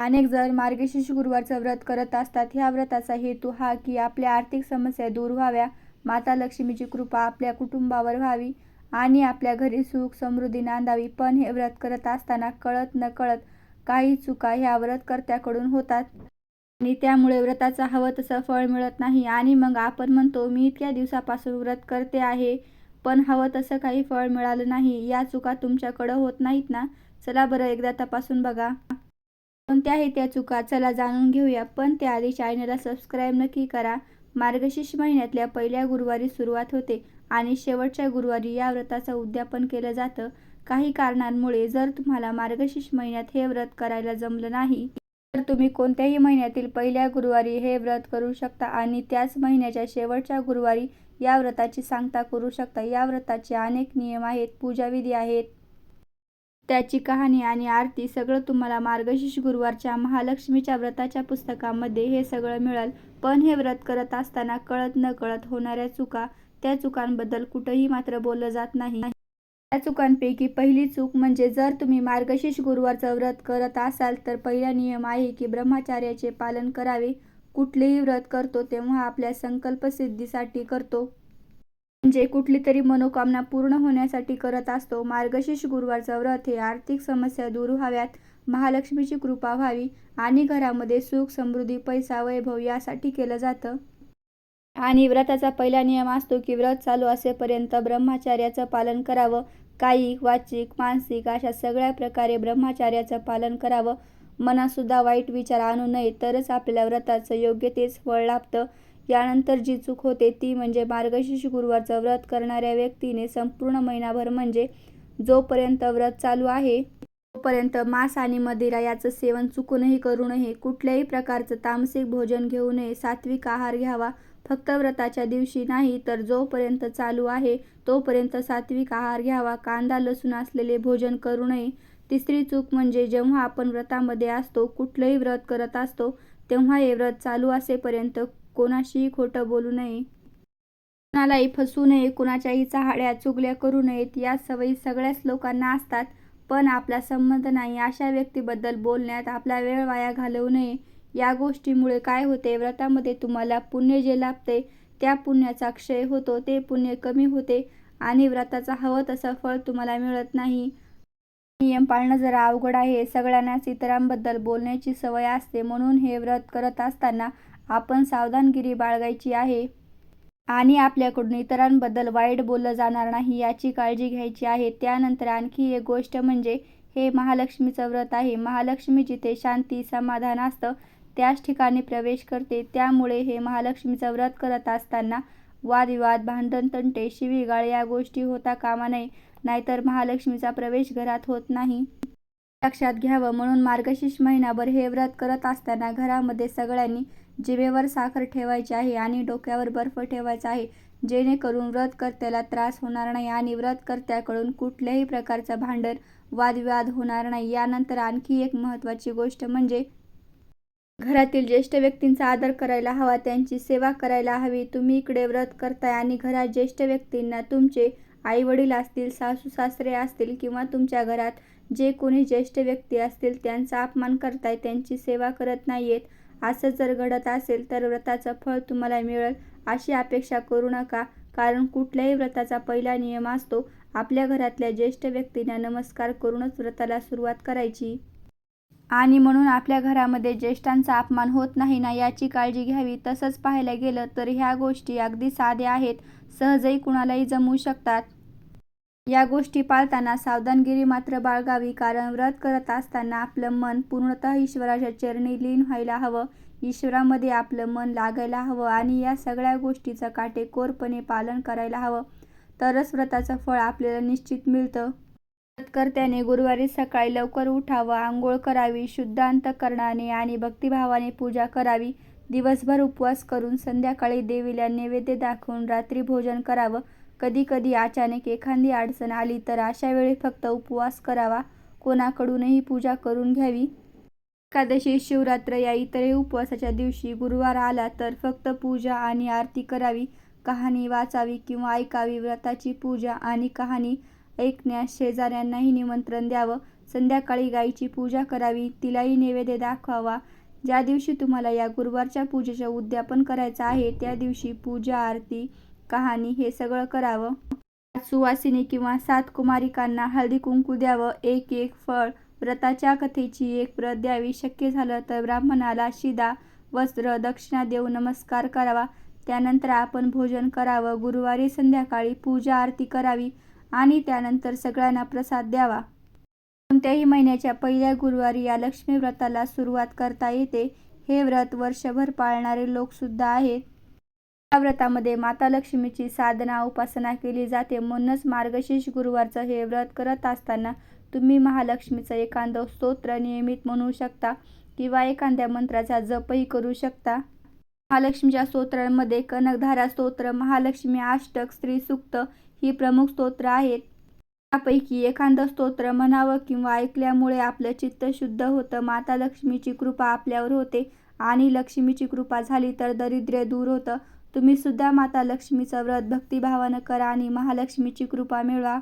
अनेक जण मार्गशीर्ष गुरुवारचं व्रत करत असतात. ह्या व्रताचा हेतू हा की आपल्या आर्थिक समस्या दूर व्हाव्या, माता लक्ष्मीची कृपा आपल्या कुटुंबावर व्हावी आणि आपल्या घरी सुख समृद्धी नांदावी. पण हे व्रत करत असताना कळत नकळत काही चुका ह्या व्रतकर्त्याकडून होतात. आणि त्यामुळे व्रताचं हवं तसं फळ मिळत नाही आणि मग आपण म्हणतो मी इतक्या दिवसापासून व्रत करते आहे पण हवं तसं काही फळ मिळालं नाही. या चुका तुमच्याकडं होत नाहीत ना? चला बरं एकदा तपासून बघा. कोणत्या आहेत त्या चुका? चला जाणून घेऊया. पण त्याआधी चॅनलला सबस्क्राईब नक्की करा. मार्गशीर्ष महिन्यातल्या पहिल्या गुरुवारी सुरुवात होते आणि शेवटच्या गुरुवारी या व्रताचं उद्यापन केलं जातं. काही कारणांमुळे जर तुम्हाला मार्गशीर्ष महिन्यात हे व्रत करायला जमलं नाही तर तुम्ही कोणत्याही महिन्यातील पहिल्या गुरुवारी हे व्रत करू शकता आणि त्याच महिन्याच्या शेवटच्या गुरुवारी या व्रताची सांगता करू शकता. या व्रताचे अनेक नियम आहेत, पूजाविधी आहेत. त्याची कहाणी आणि आरती सगळं तुम्हाला मार्गशीर्ष गुरुवारच्या महालक्ष्मीच्या व्रताच्या पुस्तकामध्ये हे सगळं मिळेल. पण हे व्रत करत असताना कळत नकळत होणाऱ्या चुका, त्या चुकांबद्दल कुठंही मात्र बोललं जात नाही. त्या चुकांपैकी पहिली चूक म्हणजे जर तुम्ही मार्गशीर्ष गुरुवारचं व्रत करत असाल तर पहिला नियम आहे की ब्रह्मचार्याचे पालन करावे. कुठलेही व्रत करतो तेव्हा आपल्या संकल्पसिद्धीसाठी करतो. म्हणजे कुठली तरी मनोकामना पूर्ण होण्यासाठी करत असतो. मार्गशीर्ष गुरुवारचा व्रत हे आर्थिक समस्या दूर व्हाव्यात, महालक्ष्मीची कृपा व्हावी आणि घरामध्ये सुख समृद्धी, पैसा, वैभव यासाठी केलं जातं. आणि व्रताचा पहिला नियम असतो की व्रत चालू असेपर्यंत ब्रह्मचार्याचं पालन करावं. कायिक, वाचिक, मानसिक अशा सगळ्या प्रकारे ब्रह्मचार्याचं पालन करावं. मनातसुद्धा वाईट विचार आणू नये तरच आपल्याला व्रताचं योग्य तेच फळ लाभतं. यानंतर जी चूक होते ती म्हणजे मार्गशीर्ष गुरुवारचं व्रत करणाऱ्या व्यक्तीने संपूर्ण महिनाभर म्हणजे जोपर्यंत व्रत चालू आहे तोपर्यंत मांस आणि मदिरा याचं सेवन चुकूनही करू नये. कुठल्याही प्रकारचं तामसिक भोजन घेऊ नये. सात्विक आहार घ्यावा. फक्त व्रताच्या दिवशी नाही तर जोपर्यंत चालू आहे तोपर्यंत सात्विक आहार घ्यावा. कांदा लसूण असलेले भोजन करू नये. तिसरी चूक म्हणजे जेव्हा आपण व्रतामध्ये असतो, कुठलंही व्रत करत असतो तेव्हा हे व्रत चालू असेपर्यंत कोणाशीही खोटं बोलू नये. कुणालाही फसू नये. कुणाच्याही चहाड्या चुगल्या करू नयेत. या सवयी सगळ्याच लोकांना असतात. पण आपला संबंध नाही अशा व्यक्तीबद्दल बोलण्यात आपला वेळ वाया घालवू नये. या गोष्टीमुळे काय होते व्रतामध्ये तुम्हाला पुण्य जे लाभते त्या पुण्याचा क्षय होतो. ते पुण्य कमी होते आणि व्रताचा हवं तसं फळ तुम्हाला मिळत नाही. नियम पाळणं जरा अवघड आहे. सगळ्यांनाच इतरांबद्दल बोलण्याची सवय असते म्हणून हे व्रत करत असताना आपण सावधानगिरी बाळगायची आहे. आणि आपल्याकडून इतरांबद्दल वाईट बोललं जाणार नाही याची काळजी घ्यायची आहे. त्यानंतर आणखी एक गोष्ट म्हणजे हे महालक्ष्मीचं व्रत आहे. महालक्ष्मी जिथे शांती, समाधान असतं त्याच ठिकाणी प्रवेश करते. त्यामुळे हे महालक्ष्मीचं व्रत करत असताना वादविवाद, भांडण, तंटे, शिवीगाळ या गोष्टी होता कामा नये. नाहीतर महालक्ष्मीचा प्रवेश घरात होत नाही. लक्षात घ्यावं म्हणून मार्गशीर्ष महिनाभर हे व्रत करत असताना घरामध्ये सगळ्यांनी जिभेवर साखर ठेवायची आहे आणि डोक्यावर बर्फ ठेवायचा आहे. जेणेकरून व्रतकर्त्याला त्रास होणार नाही आणि व्रतकर्त्याकडून कुठल्याही प्रकारचा भांडण, वादविवाद होणार नाही. यानंतर आणखी एक महत्त्वाची गोष्ट म्हणजे घरातील ज्येष्ठ व्यक्तींचा आदर करायला हवा, त्यांची सेवा करायला हवी. तुम्ही इकडे व्रत करताय आणि घरात ज्येष्ठ व्यक्तींना तुमचे आई-वडील असतील, सासू-सासरे असतील किंवा तुमच्या घरात जे कोणी ज्येष्ठ व्यक्ती असतील त्यांचा अपमान करताय, त्यांची सेवा करत नाहीयेत असं जर घडत असेल तर व्रताचं फळ तुम्हाला मिळेल अशी अपेक्षा करू नका. कारण कुठल्याही व्रताचा पहिला नियम असतो आपल्या घरातल्या ज्येष्ठ व्यक्तींना नमस्कार करूनच व्रताला सुरुवात करायची. आणि म्हणून आपल्या घरामध्ये ज्येष्ठांचा अपमान होत नाही ना याची काळजी घ्यावी. तसंच पाहायला गेलं तर ह्या गोष्टी अगदी साध्या आहेत. सहजही कुणालाही जमू शकतात. या गोष्टी पाळताना सावधानगिरी मात्र बाळगावी. कारण व्रत करत असताना आपलं मन पूर्णतः ईश्वराच्या चरणी लीन व्हायला हवं. ईश्वरामध्ये आपलं मन लागायला हवं आणि या सगळ्या गोष्टीचं काटेकोरपणे पालन करायला हवं. तरच व्रताचं फळ आपल्याला निश्चित मिळतं. व्रतकर्त्याने गुरुवारी सकाळी लवकर उठावं, आंघोळ करावी, शुद्ध अंतकरणाने आणि भक्तिभावाने पूजा करावी. दिवसभर उपवास करून संध्याकाळी देवीला नैवेद्य दाखवून रात्री भोजन करावं. कधी कधी अचानक एखादी अडचण आली तर अशा वेळी फक्त उपवास करावा. कोणाकडूनही पूजा करून घ्यावी. एकादशी, शिवरात्र या इतरही उपवासाच्या दिवशी गुरुवार आला तर फक्त पूजा आणि आरती करावी. कहाणी वाचावी किंवा ऐकावी. व्रताची पूजा आणि कहाणी ऐकण्यास शेजाऱ्यांनाही निमंत्रण द्यावं. संध्याकाळी गायीची पूजा करावी. तिलाही नैवेद्य दाखवावा. ज्या दिवशी तुम्हाला या गुरुवारच्या पूजेचं उद्यापन करायचं आहे त्या दिवशी पूजा आरती कहाणी हे सगळं करावं. सुवासिनी किंवा सात कुमारिकांना हळदी कुंकू द्यावं. एक एक फळ व्रताच्या कथेची एक प्रत द्यावी. शक्य झालं तर ब्राह्मणाला शिदा वस्त्र दक्षिणा देऊन नमस्कार करावा. त्यानंतर आपण भोजन करावं. गुरुवारी संध्याकाळी पूजा आरती करावी. आणि त्यानंतर सगळ्यांना प्रसाद द्यावा. कोणत्याही महिन्याच्या पहिल्या गुरुवारी या लक्ष्मी व्रताला सुरुवात करता येते. हे व्रत वर्षभर पाळणारे लोकसुद्धा आहेत. या व्रतामध्ये माता लक्ष्मीची साधना उपासना केली जाते. म्हणूनच मार्गशीर्ष गुरुवारचं हे व्रत करत असताना तुम्ही महालक्ष्मीचं एखादं स्तोत्र नियमित म्हणू शकता किंवा एखाद्या मंत्राचा जपही करू शकता. महालक्ष्मीच्या स्तोत्रांमध्ये कनकधारा स्तोत्र महालक्ष्मी अष्टक स्त्री सुक्त ही प्रमुख स्तोत्र आहेत. त्यापैकी एखादं स्तोत्र म्हणावं किंवा ऐकल्यामुळे आपलं चित्त शुद्ध होतं माता लक्ष्मीची कृपा आपल्यावर होते आणि लक्ष्मीची कृपा झाली तर दरिद्र्य दूर होतं. तुम्ही सुद्धा माता लक्ष्मीचं व्रत भक्तिभावानं करा आणि महालक्ष्मीची कृपा मिळवा.